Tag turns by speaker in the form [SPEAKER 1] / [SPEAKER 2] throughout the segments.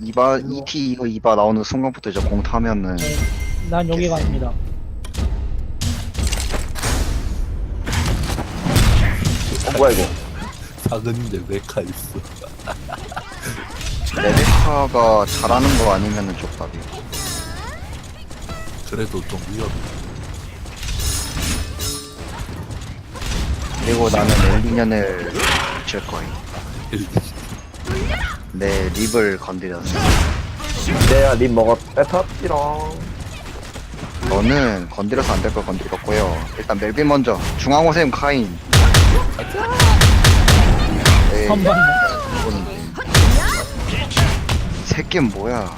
[SPEAKER 1] 이바 ET 이거 이바 나오는 순간부터 이제 공 타면은
[SPEAKER 2] 난 여기 갑니다.
[SPEAKER 3] 어 뭐야 이거
[SPEAKER 4] 작은데 메카 있어.
[SPEAKER 1] 레베카가 잘하는 거 아니면은 족밥이.
[SPEAKER 4] 그래도 좀 위험해.
[SPEAKER 1] 그리고 나는 엘리년을 칠 거임. 내 립을 건드렸어.
[SPEAKER 3] 내가 립 먹었 뺏었지롱
[SPEAKER 1] 너는 건드려서 안 될 걸 건드렸고요. 일단 멜빈 먼저. 중앙호셈 카인. 에이,
[SPEAKER 2] 선반.
[SPEAKER 1] 이거는 새끼는 뭐야?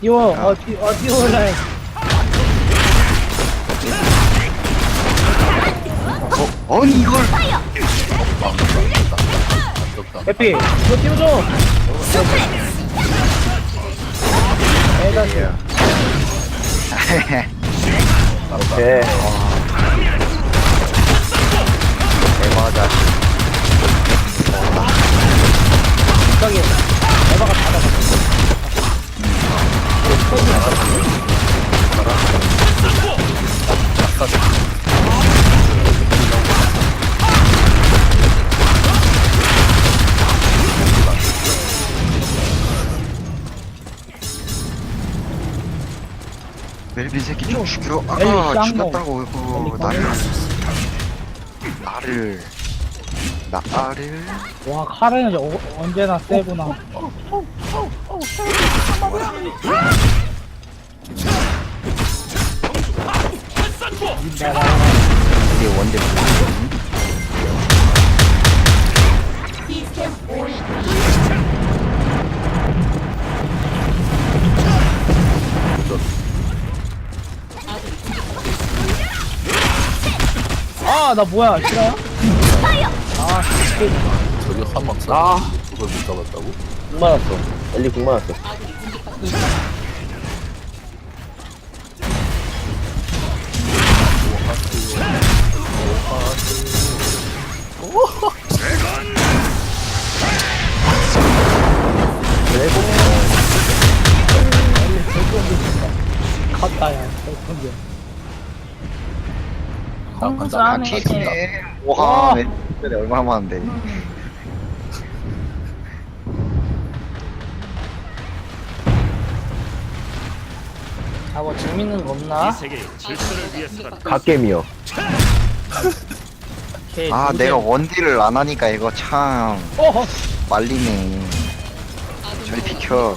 [SPEAKER 2] 띄워, 어, 띄, 어, 띄워라.
[SPEAKER 1] 어, 아니 이걸
[SPEAKER 4] 아깝다.
[SPEAKER 2] 해피, 이거 띄워줘. 애가
[SPEAKER 3] 오케이
[SPEAKER 1] 대박이다.
[SPEAKER 2] 갑자기 에바가 닫아가.
[SPEAKER 1] 멜빈 새끼 좀 죽여. 아,
[SPEAKER 2] 짱
[SPEAKER 1] 죽였다고
[SPEAKER 2] 엘리
[SPEAKER 1] 나를. 나를. 나를.
[SPEAKER 2] 와, 카레는 어, 언제나 세구나.
[SPEAKER 1] 이게 원대
[SPEAKER 2] 아, 나 뭐야, 싫어요? 아, 씨.
[SPEAKER 4] 저기 한방 쏴.
[SPEAKER 3] 아.
[SPEAKER 4] 그걸 못 잡았다고?
[SPEAKER 3] 궁 맞았어 엘리 궁 맞았어
[SPEAKER 2] 컸다, 야. 컸군요.
[SPEAKER 4] 나간다.
[SPEAKER 1] 아,
[SPEAKER 2] 안에
[SPEAKER 1] 티네.
[SPEAKER 2] 와.
[SPEAKER 1] 와, 멜빈이 얼마나 많은데.
[SPEAKER 2] 아, 뭐 재밌는 거 없나?
[SPEAKER 3] 갓겜이요
[SPEAKER 2] 걔
[SPEAKER 1] 아? 내가 원딜을 안 하니까 이거 참 말리네. 저리 비켜.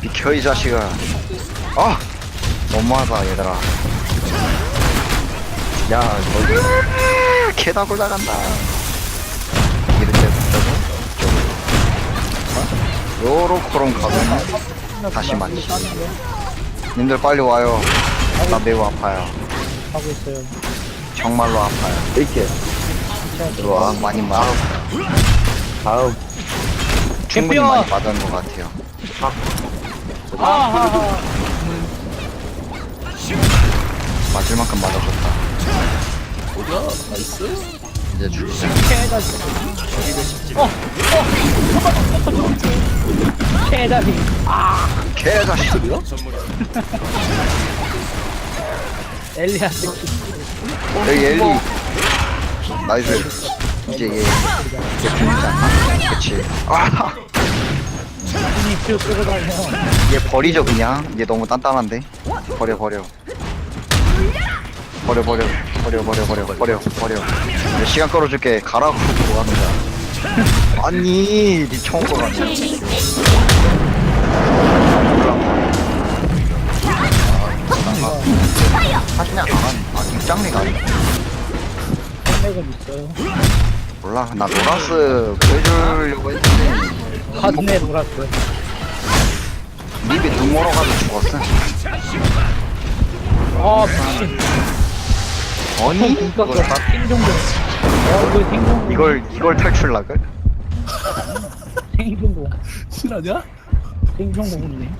[SPEAKER 1] 비켜 이 자식아. 아, 너무하다 얘들아. 야, 너 개다굴 나간다. 이럴 때부터는 이쪽으로. 요로코롱 가면 다시 맞지. 님들 빨리 와요. 나 매우 아파요.
[SPEAKER 2] 하고 있어요.
[SPEAKER 1] 정말로 아파요.
[SPEAKER 3] 이렇게
[SPEAKER 1] 들어와 많이 맞
[SPEAKER 3] 다음
[SPEAKER 1] 충분히! 많이 맞은 것 같아요.
[SPEAKER 2] 아, 아, 아.
[SPEAKER 1] 맞을 만큼 맞아줬다.
[SPEAKER 4] 뭐야? 나이스?
[SPEAKER 1] 이제 죽이자.
[SPEAKER 2] 개다리. 어, 어, 개다리.
[SPEAKER 1] 개자식.
[SPEAKER 4] 그래요?
[SPEAKER 2] 엘리한테
[SPEAKER 1] 여기 엘리. 나이스. 이제 얘. 얘 죽이자. 그치. 아,
[SPEAKER 2] 큐 다녀.
[SPEAKER 1] 얘 버리죠 그냥. 얘 너무 단단한데. 버려 버려. 버려 버려 버려 버려 버려 버려 버려. 얘 시간 끌어줄게. 가라고 뭐 하는 거야. 아니, 니 처음 거라니. 사진이 안 한, 아, 입장리가 아니야.
[SPEAKER 2] 생맥은 있어요.
[SPEAKER 1] 몰라, 나 노라스 보여주려고 했는데,
[SPEAKER 2] 가슴에 놀았어.
[SPEAKER 1] 립이 눈 멀어가지고 죽었어.
[SPEAKER 2] 아, 미친.
[SPEAKER 1] 아니? 이걸,
[SPEAKER 2] 나 생존공. 어, 이거 생존공.
[SPEAKER 1] 이걸, 이걸 탈출락을?
[SPEAKER 2] 생존공.
[SPEAKER 4] 실화냐?
[SPEAKER 2] 생존공이네.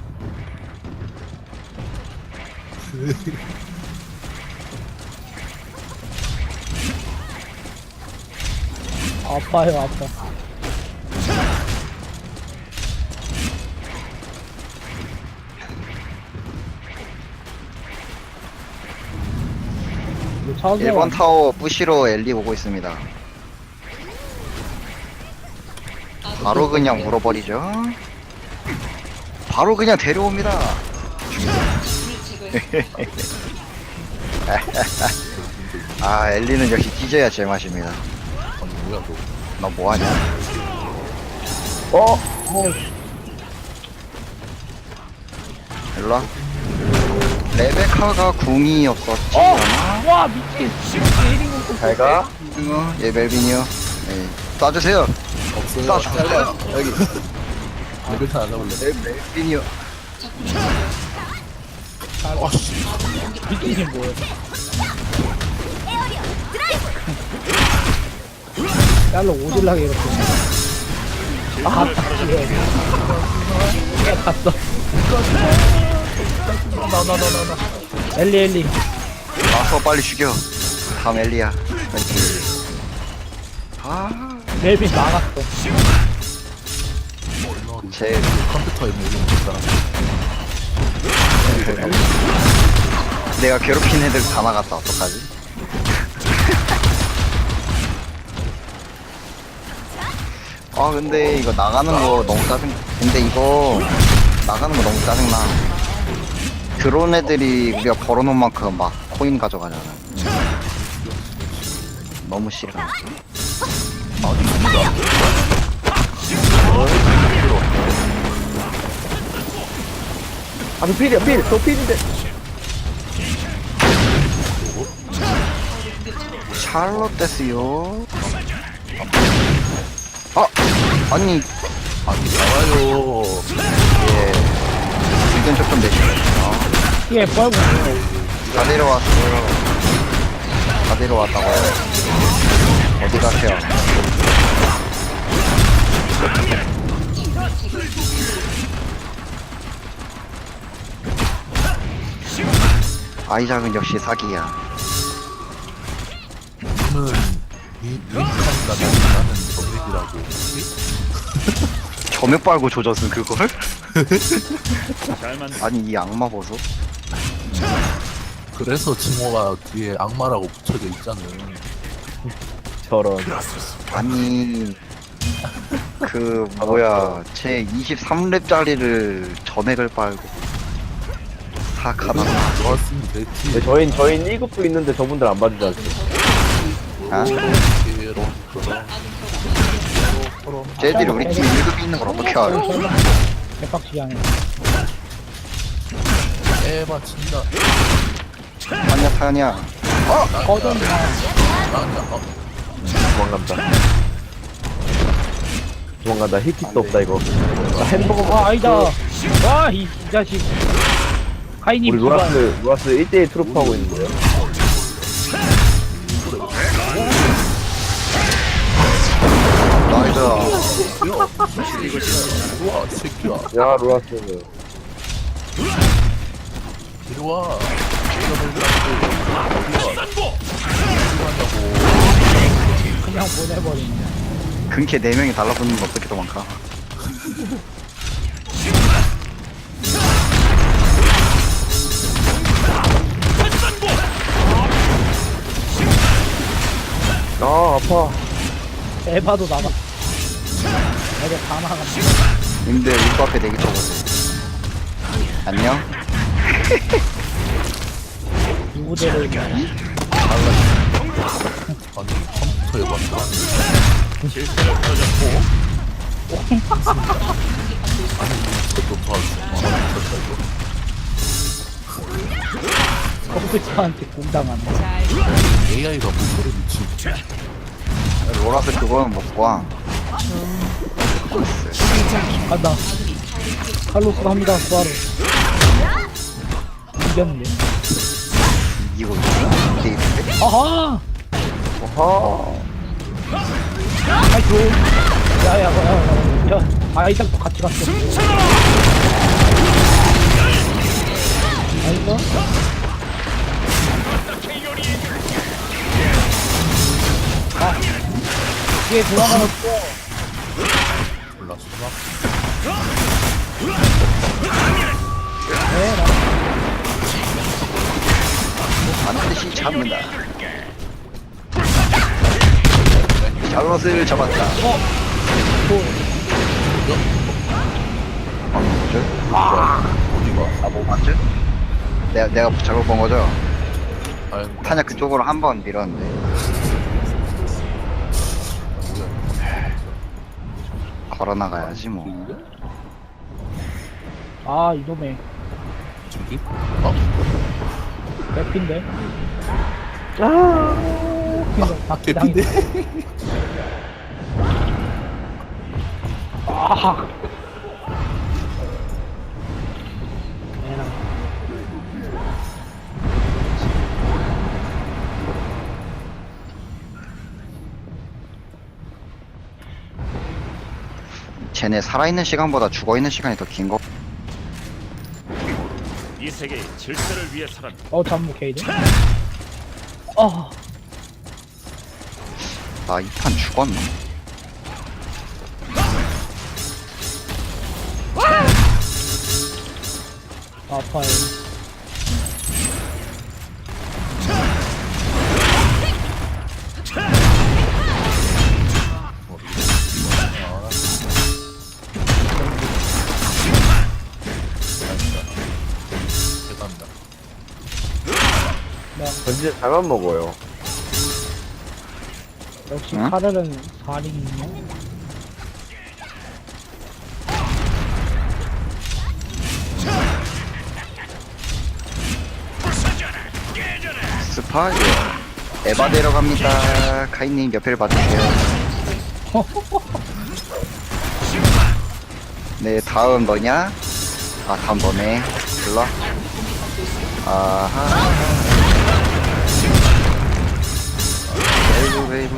[SPEAKER 2] 아파요, 아파. 자기야
[SPEAKER 1] 1번 타워 부시로 엘리 오고 있습니다. 바로 그냥 물어버리죠. 바로 그냥 데려옵니다. 아 엘리는 역시 뒤져야 제맛입니다.
[SPEAKER 4] 아니 뭐야 너
[SPEAKER 1] 너 뭐하냐?
[SPEAKER 3] 어?
[SPEAKER 1] 일로와. 레베카가 궁이 없었지
[SPEAKER 2] 어!
[SPEAKER 1] 않아?
[SPEAKER 2] 와 미친
[SPEAKER 3] 잘 가.
[SPEAKER 1] 어, 예 멜빈이요. 예. 쏴주세요.
[SPEAKER 4] 없어요
[SPEAKER 1] 쏴 주세요. 여기.
[SPEAKER 4] 레벨탄 안 잡을래
[SPEAKER 1] 예, 멜빈이요.
[SPEAKER 4] 아씨
[SPEAKER 2] 미친이 뭐야 날로 오질라게 이렇게 아 갔어
[SPEAKER 4] 나 나 나 나 나
[SPEAKER 2] 엘리 엘리
[SPEAKER 1] 와서 빨리 죽여. 다음 엘리야. 그렇지. 아,
[SPEAKER 2] 멜빈 나갔어
[SPEAKER 1] 제
[SPEAKER 4] 컴퓨터에 모든 사람
[SPEAKER 1] 내가 괴롭힌 애들 다 나갔다 어떡하지? 아 근데 이거 나가는 거 너무 짜증 근데 이거 나가는 거 너무 짜증나 드론 애들이 우리가 벌어놓은 만큼 막 코인 가져가잖아. 너무 싫어.
[SPEAKER 3] 아, 저 필이야, 필. 저 필인데.
[SPEAKER 1] 샬롯 됐어요. 아 아니.
[SPEAKER 4] 아니 나와요.
[SPEAKER 1] 예 조금 내시죠 어.
[SPEAKER 2] 예 빨고
[SPEAKER 1] 다 내려왔어요. 다 내려왔다고요. 어디 가세요? 아이작은 역시 사기야.
[SPEAKER 4] 이 링칸과 나는 정액이라고
[SPEAKER 1] 점액 빨고 조졌은 그걸? 아니 이 악마 보소.
[SPEAKER 4] 그래서 징호가 뒤에 악마라고 붙여져 있잖아요
[SPEAKER 3] 저런.
[SPEAKER 1] 아니 그 뭐야 제 23렙짜리를 점액을 빨고 사카다.
[SPEAKER 4] 좋았으면 됐지
[SPEAKER 3] 네, 저희, 저희는 1급도 있는데 저분들 안 봐주지?
[SPEAKER 1] 아?
[SPEAKER 4] 이렇게 그런
[SPEAKER 1] 쟤들이 우리 팀 1급이 있는 걸 어떻게 알아?
[SPEAKER 2] 개빡치게 하네
[SPEAKER 4] 에바 친다
[SPEAKER 1] 타냐 타냐.
[SPEAKER 4] 어
[SPEAKER 3] 도망간다. 도망간다. 힐킷도 없다, 이거. 나 햄버거.
[SPEAKER 2] 아 아니다 와이 자식 하이님
[SPEAKER 3] 우리
[SPEAKER 2] 두발
[SPEAKER 3] 로라스, 로라스 1대1 트루프 하고 있는 거예
[SPEAKER 4] 이리와 새끼야
[SPEAKER 3] 야, 로라스.
[SPEAKER 4] 이리와
[SPEAKER 2] 그냥 보내버리네
[SPEAKER 1] 근캐 4명이 달라붙는 거 어떻게 도망가?
[SPEAKER 3] 아, 아파.
[SPEAKER 2] 에바도 나가 애들 다 나갔네.
[SPEAKER 1] 님들 입구 앞에 대기 쳐보세요. 안녕?
[SPEAKER 2] 누구들을
[SPEAKER 4] 아니 컴퓨터에 봤다. 저도 도와줘 아 미쳤다 이거
[SPEAKER 2] 컴퓨터한테 공당한다
[SPEAKER 4] AI가 목소리 미친
[SPEAKER 1] 로라스 그거는 못 봐.
[SPEAKER 2] 간다 칼로스 합니다 수아로 이겼네
[SPEAKER 1] 이기고. 게임인데?
[SPEAKER 2] 아하
[SPEAKER 3] 아하.
[SPEAKER 2] 아이고 야야 야야 야 아이작도 같이 갔어 아이고 아
[SPEAKER 4] 수학
[SPEAKER 2] 네, 나
[SPEAKER 1] 반드시 잡는다. 장어스를 잡았다.
[SPEAKER 2] 어?
[SPEAKER 1] 방금 뭐죠?
[SPEAKER 4] 아, 어디가?
[SPEAKER 1] 나뭐 맞지? 내가, 내가 잘못 본 거죠?
[SPEAKER 4] 아니,
[SPEAKER 1] 뭐 탄약 그쪽으로 한 번 밀었는데. 걸어 나가야지, 뭐.
[SPEAKER 2] 아, 이놈의
[SPEAKER 4] 저기? 어?
[SPEAKER 2] 개핀데? 아,
[SPEAKER 4] 개핀데?
[SPEAKER 2] 아.
[SPEAKER 1] 쟤네 살아있는 시간보다 죽어있는 시간이 더 긴 거.
[SPEAKER 5] 이 세계의 질서를 위해 살아
[SPEAKER 2] 어, 잠무 케이드. 어,
[SPEAKER 1] 나이판 죽었나?
[SPEAKER 2] 아파요.
[SPEAKER 3] 전진 잘만 먹어요.
[SPEAKER 2] 역시
[SPEAKER 1] 응?
[SPEAKER 2] 카를은 살인이네.
[SPEAKER 1] 스파? 예. 에바 데려갑니다. 카이님 옆에를 봐주세요. 네, 다음 너냐? 아, 다음 너네. 불러. 아하. 너네야.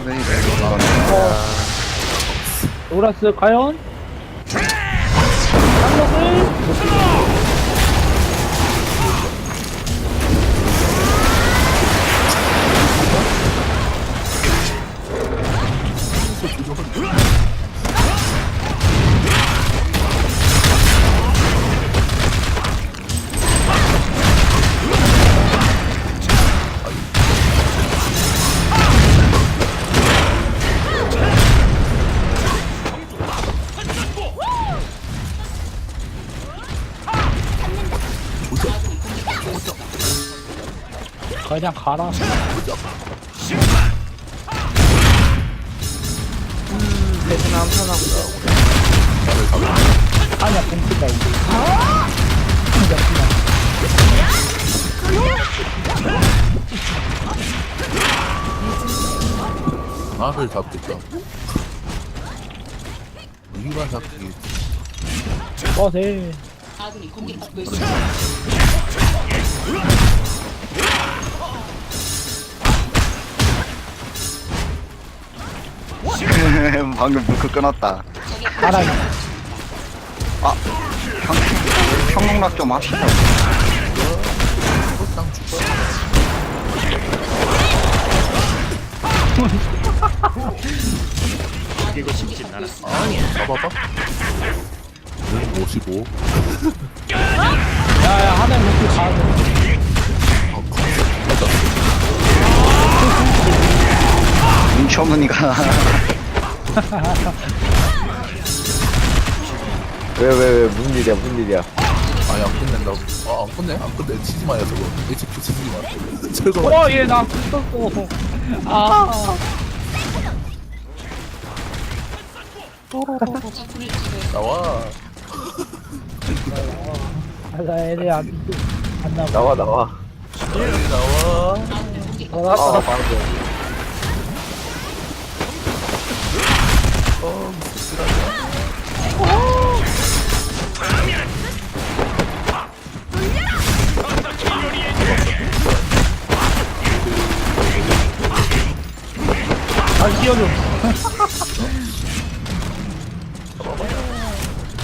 [SPEAKER 2] 노라스 과연? 쌍록을 그냥 가라.
[SPEAKER 3] 베트남 편하구나.
[SPEAKER 2] 아니야, 공기가 이제. 진짜 그냥.
[SPEAKER 4] 나를 잡겠다. 우리가 잡기.
[SPEAKER 2] 꺼세.
[SPEAKER 1] 방금 물크 끊었다.
[SPEAKER 2] 이
[SPEAKER 1] 아, 평, 평롱락 좀 합시다.
[SPEAKER 5] 싶진 않았어
[SPEAKER 4] 잡아봐. 응, 55.
[SPEAKER 2] 야야 하늘 높이 가야 돼.
[SPEAKER 4] 어, 맞다.
[SPEAKER 1] 눈치 없는이가.
[SPEAKER 3] 왜, 왜, 왜, 무슨 일이야, 무슨 일이야.
[SPEAKER 4] 아니, 안 끝낸다고. 아, 안 끝내? 안 끝내. 치지 마요, 저거. HP 치지 마. 저거.
[SPEAKER 2] 어, 얘 나 붙었어. 아.
[SPEAKER 4] 나와.
[SPEAKER 2] 아, 나 애들 안, 안 나와.
[SPEAKER 3] 나와, 나와.
[SPEAKER 4] 빨리 나와.
[SPEAKER 2] 어,
[SPEAKER 3] 아,
[SPEAKER 2] 나,
[SPEAKER 3] 방금.
[SPEAKER 4] 어, 실화냐.
[SPEAKER 2] 아, 끼워줘.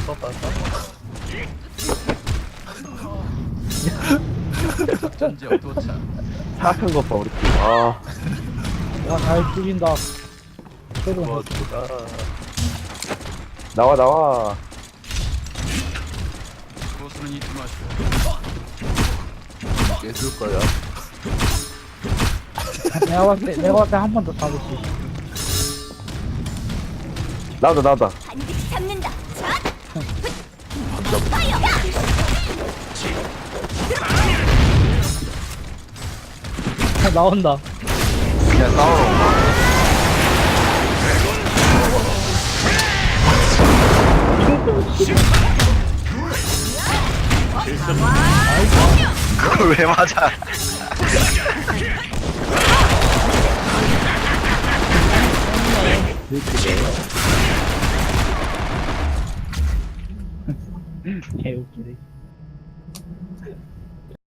[SPEAKER 4] 잡았다, 잡았다.
[SPEAKER 3] 사악한 거 봐, 우리 팀. 아,
[SPEAKER 2] 야, 잘 죽인다. 그래도
[SPEAKER 4] 도와주다.
[SPEAKER 3] 나와, 나와.
[SPEAKER 4] 깨줄 거야.
[SPEAKER 2] 내가 봤을 때, 내가 봤을 때 한 번 더 잡을 수 있어.
[SPEAKER 3] 나온다 나온다
[SPEAKER 4] 반드시 잡는다. 자,
[SPEAKER 2] 아, 나온다.
[SPEAKER 1] 그냥 싸우러 온 거야. 그걸 왜 맞아?
[SPEAKER 2] 개웃기네.